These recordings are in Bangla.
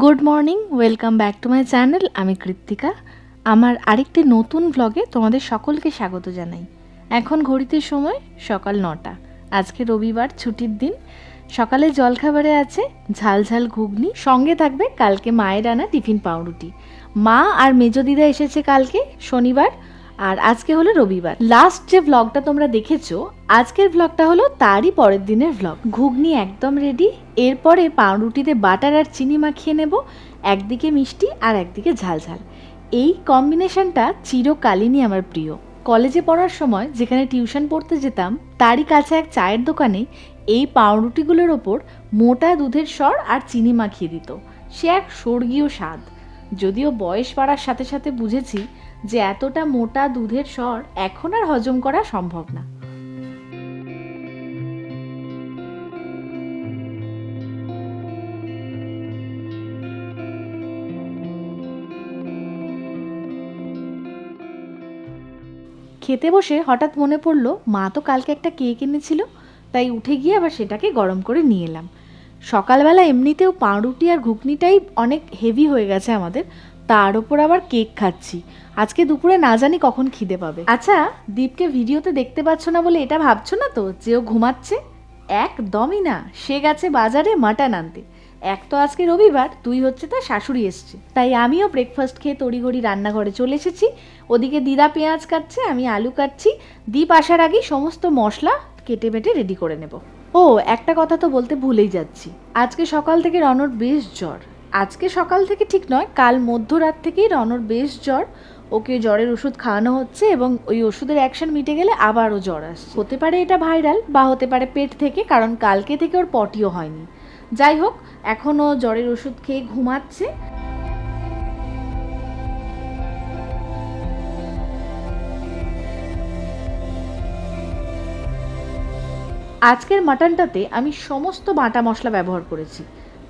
Good morning welcome back to my channel আমি কৃত্তিকা। আমার আরেকটি নতুন ভ্লগে তোমাদের সকলকে স্বাগত জানাই। এখন ঘড়িতে সময় সকাল নটা। আজকে রবিবার, ছুটির দিন। সকালে জলখাবারে আছে, ঝাল ঝাল ঘুগনি। সঙ্গে থাকবে কালকে মায়ের আনা টিফিন পাউরুটি। মা আর মেজো দিদা এসেছে কালকে, শনিবার। আর আজকে হলো রবিবার। লাস্ট যে ভ্লগটা তোমরা দেখেছ আজকের ভ্লগটা হলো তারই পরের দিনের ভ্লগ ঘুগনি একদম রেডি এরপরে পাউরুটিতে বাটার আর চিনি মাখিয়ে নেব, একদিকে মিষ্টি আর একদিকে ঝাল ঝাল। এই কম্বিনেশনটা চিরকালীনই আমার প্রিয়। কলেজে পড়ার সময় যেখানে টিউশন পড়তে যেতাম, তারই কাছে এক চায়ের দোকানে এই পাউরুটিগুলোর ওপর মোটা দুধের স্বর আর চিনি মাখিয়ে দিত। সে এক স্বর্গীয় স্বাদ। যদিও বয়স বাড়ার সাথে সাথে বুঝেছি যে এতটা মোটা দুধের স্বর এখন আর হজম করা সম্ভব না। খেতে বসে হঠাৎ মনে পড়ল, মা তো কালকে একটা কেক এনেছিল, তাই উঠে গিয়ে আবার সেটাকে গরম করে নিয়ে এলাম। সকালবেলা এমনিতেও পাউরুটি আর ঘুগনিটাই অনেক হেভি হয়ে গেছে আমাদের, তার ওপর আবার কেক খাচ্ছি। আজকে দুপুরে না জানি কখন খিদে পাবে। আচ্ছা দীপকে ভিডিওতে দেখতে পাচ্ছ না বলে এটা ভাবছ না তো, যে ও ঘুমাচ্ছে? একদমই না, সে গেছে বাজারে মাটন আনতে। এক তো আজকে রবিবার তুই হচ্ছে তার শাশুড়ি এসছে। তাই আমিও ব্রেকফাস্ট খেয়ে তড়িঘড়ি রান্নাঘরে চলে এসেছি। ওদিকে দিদা পেঁয়াজ কাটছে, আমি আলু কাটছি। দ্বীপ আসার আগেই সমস্ত মশলা কেটে বেটে রেডি করে নেব। ও, একটা কথা তো বলতে ভুলেই যাচ্ছি। আজকে সকাল থেকে রনর বেশ জ্বর। আজকে সকাল থেকে ঠিক নয়, কাল মধ্যরাত থেকেই রনর বেশ জ্বর। ওকে জ্বরের ওষুধ খাওয়ানো হচ্ছে এবং ওই ওষুধের অ্যাকশন মিটে গেলে আবারও জ্বর আসছে। হতে পারে এটা ভাইরাল বা হতে পারে পেট থেকে, কারণ কালকে থেকে ওর পটিও হয়নি। যাই হোক এখনও জ্বরের ওষুধ খেয়ে ঘুমাচ্ছে। আজকের মাটনটাতে আমি সমস্ত বাটা মশলা ব্যবহার করেছি।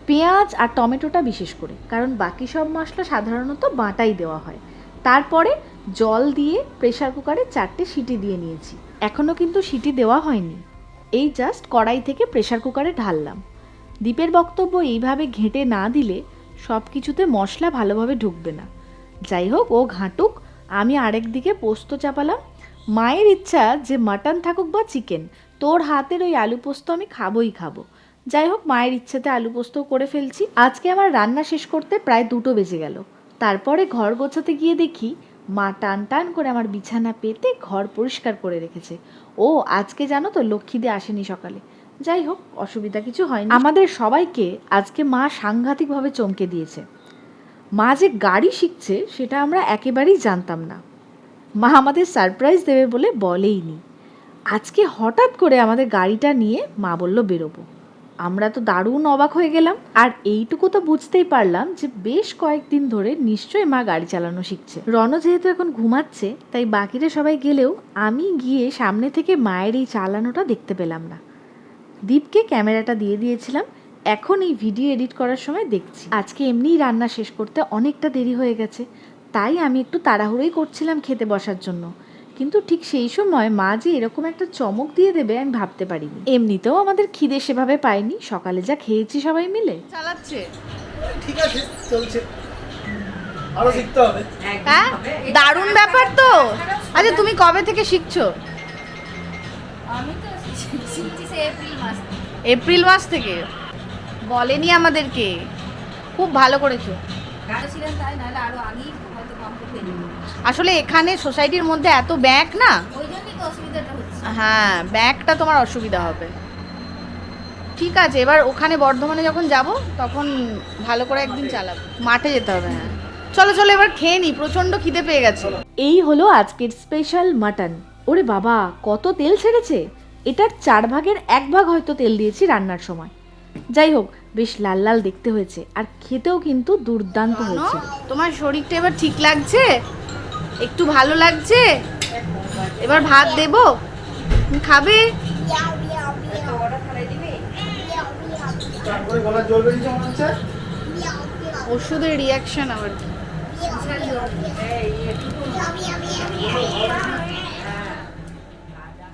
পেঁয়াজ আর টমেটোটা বিশেষ করে, কারণ বাকি সব মশলা সাধারণত বাটাই দেওয়া হয়। তারপরে জল দিয়ে প্রেসার কুকারে চারটে সিটি দিয়ে নিয়েছি। এখনও কিন্তু সিটি দেওয়া হয়নি। এই জাস্ট কড়াই থেকে প্রেসার কুকারে ঢাললাম। দ্বীপের বক্তব্য এইভাবে ঘেঁটে না দিলে সব কিছুতে মশলা ভালোভাবে ঢুকবে না। যাই হোক, ও ঘাঁটুক, আমি আরেক দিকে পোস্ত চাপালাম। মায়ের ইচ্ছা যে মাটন থাকুক বা চিকেন, তোর হাতের ওই আলু পোস্ত আমি খাবোই খাব। যাই হোক, মায়ের ইচ্ছেতে আলু পোস্তও করে ফেলছি। আজকে আমার রান্না শেষ করতে প্রায় দুটো বেজে গেল। তারপরে ঘর গোছাতে গিয়ে দেখি মা টান টান করে আমার বিছানা পেতে ঘর পরিষ্কার করে রেখেছে। ও, আজকে জানো তো, লক্ষ্মীদে আসেনি সকালে। যাই হোক, অসুবিধা কিছু হয়নি। আমাদের সবাইকে আজকে মা সাংঘাতিকভাবে চমকে দিয়েছে। মা যে গাড়ি শিখছে, সেটা আমরা একেবারেই জানতাম না। মা আমাদের সারপ্রাইজ দেবে বলে বলেইনি। আজকে হঠাৎ করে আমাদের গাড়িটা নিয়ে মা বলল, বেরোবো। আমরা তো দারুণ অবাক হয়ে গেলাম। আর এইটুকু তো বুঝতেই পারলাম যে বেশ কয়েকদিন ধরে নিশ্চয়ই মা গাড়ি চালানো শিখছে। রণ যেহেতু এখন ঘুমাচ্ছে, তাই বাকিরা সবাই গেলেও আমি গিয়ে সামনে থেকে মায়ের এই চালানোটা দেখতে পেলাম না। দীপকে ক্যামেরাটা দিয়ে দিয়েছিলাম। এখন এই ভিডিও এডিট করার সময় দেখছি। আজকে এমনিই রান্না শেষ করতে অনেকটা দেরি হয়ে গেছে। তাই আমি একটু তাড়াহুড়োই করছিলাম খেতে বসার জন্য। কিন্তু ঠিক সেই সময় মা যে এরকম একটা চমক দিয়ে দেবে আমি ভাবতে পারিনি। এমনিতেও আমাদের খিদে সেভাবে পাইনি সকালে যা খেয়েছি সবাই মিলে। চালাচ্ছে। ঠিক আছে চলছে। আরও শিখতে হবে। হ্যাঁ? দারুণ ব্যাপার তো। আচ্ছা তুমি কবে থেকে শিখছো? আমি তো এপ্রিল মাস থেকে। বলেনি আমাদেরকে। খুব ভালো করেছ। আসলে এখানে সোসাইটির মধ্যে এত ব্যাগ না? হ্যাঁ ব্যাগটা তোমার অসুবিধা হবে। ঠিক আছে, এবার ওখানে বর্ধমানে যখন যাব, তখন ভালো করে একদিন চালাবো। মাঠে যেতে হবে হ্যাঁ। চলো চলো, এবার খেয়ে নি প্রচণ্ড খিদে পেয়ে গেছে। এই হলো আজকের স্পেশাল মাটন ওরে বাবা, কত তেল ছেড়েছে? এটার চার ভাগের এক ভাগ হয়তো তেল দিয়েছি রান্নার সময়। যাই হোক বেশ লাল লাল দেখতে হয়েছে আর খেতেও কিন্তু দুর্দান্ত হয়েছে। তোমার শরীরটা এবার ঠিক লাগছে? একটু ভালো লাগছে? এবার ভাত দেব? খাবে? ওষুধের রিয়াকশন আবার কি?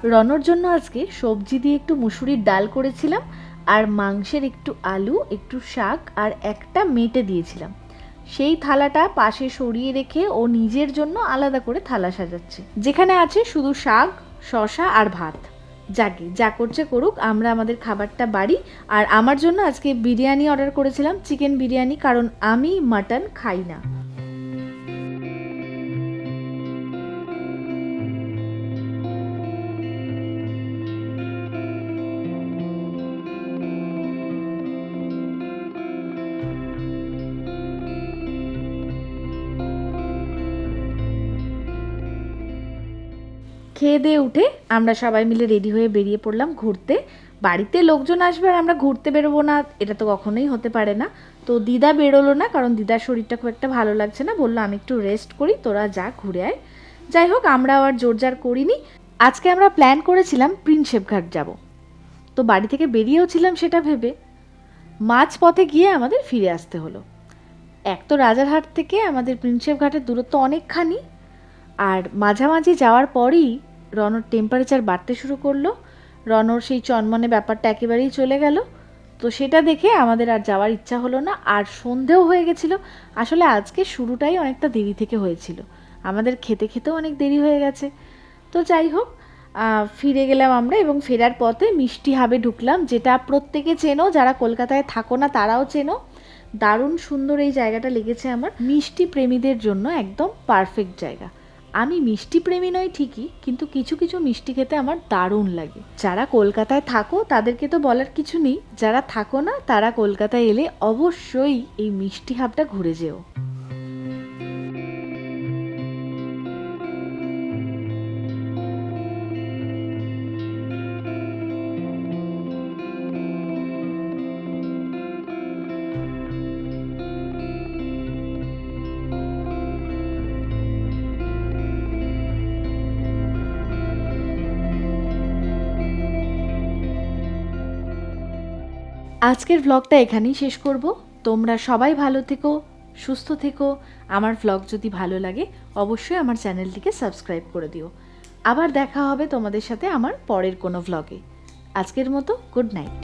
রনর জন্য আজকে সবজি দিয়ে একটু মুসুরির ডাল করেছিলাম, আর মাংসের একটু আলু, একটু শাক, আর একটা মেটে দিয়েছিলাম। সেই থালাটা পাশে সরিয়ে রেখে ও নিজের জন্য আলাদা করে থালা সাজাচ্ছে। যেখানে আছে শুধু শাক শশা আর ভাত। যাকে যা করছে করুক, আমরা আমাদের খাবারটা বাড়ি। আর আমার জন্য আজকে বিরিয়ানি অর্ডার করেছিলাম, চিকেন বিরিয়ানি, কারণ আমি মাটন খাই না। খেয়ে দিয়ে উঠে আমরা সবাই মিলে রেডি হয়ে বেরিয়ে পড়লাম ঘুরতে। বাড়িতে লোকজন আসবে আর আমরা ঘুরতে বেরোবো না, এটা তো কখনোই হতে পারে না। তো দিদা বেরোলো না, কারণ দিদার শরীরটা খুব একটা ভালো লাগছে না, বলল আমি একটু রেস্ট করি, তোরা যা ঘুরে আয়। যাই হোক আমরা আবার জোরজার করিনি। আজকে আমরা প্ল্যান করেছিলাম প্রিন্সেপ ঘাট যাব। তো বাড়ি থেকে বেরিয়েও ছিলাম সেটা ভেবে। মাঝ পথে গিয়ে আমাদের ফিরে আসতে হলো। এক তো রাজারহাট থেকে আমাদের প্রিন্সেপ ঘাটের দূরত্ব অনেকখানি, আর মাঝামাঝি যাওয়ার পরেই রনর টেম্পারেচার বাড়তে শুরু করল। রনর সেই চনমনে ব্যাপারটা একেবারেই চলে গেল। তো সেটা দেখে আমাদের আর যাওয়ার ইচ্ছা হলো না, আর সন্ধেও হয়ে গেছিল। আসলে আজকে শুরুটাই অনেকটা দেরি থেকে হয়েছিল। আমাদের খেতে খেতেও অনেক দেরি হয়ে গেছে। তো যাই হোক ফিরে গেলাম আমরা এবং ফেরার পথে মিষ্টি হাবে ঢুকলাম, যেটা প্রত্যেকে চেনো, যারা কলকাতায় থাকো না তারাও চেনো। দারুণ সুন্দর এই জায়গাটা লেগেছে আমার। মিষ্টি প্রেমীদের জন্য একদম পারফেক্ট জায়গা। আমি মিষ্টি প্রেমী নই ঠিকই, কিন্তু কিছু কিছু মিষ্টি খেতে আমার দারুণ লাগে। যারা কলকাতায় থাকো, তাদেরকে তো বলার কিছু নেই। যারা থাকো না, তারা কলকাতায় এলে অবশ্যই এই মিষ্টি হাবটা ঘুরে যেও। আজকের ভ্লগটা এখানেই শেষ করব। তোমরা সবাই ভালো থেকো, সুস্থ থেকো। আমার ভ্লগ যদি ভালো লাগে, অবশ্যই আমার চ্যানেলটিকে সাবস্ক্রাইব করে দিও। আবার দেখা হবে তোমাদের সাথে আমার পরের কোনো ভ্লগে আজকের মতো গুড নাইট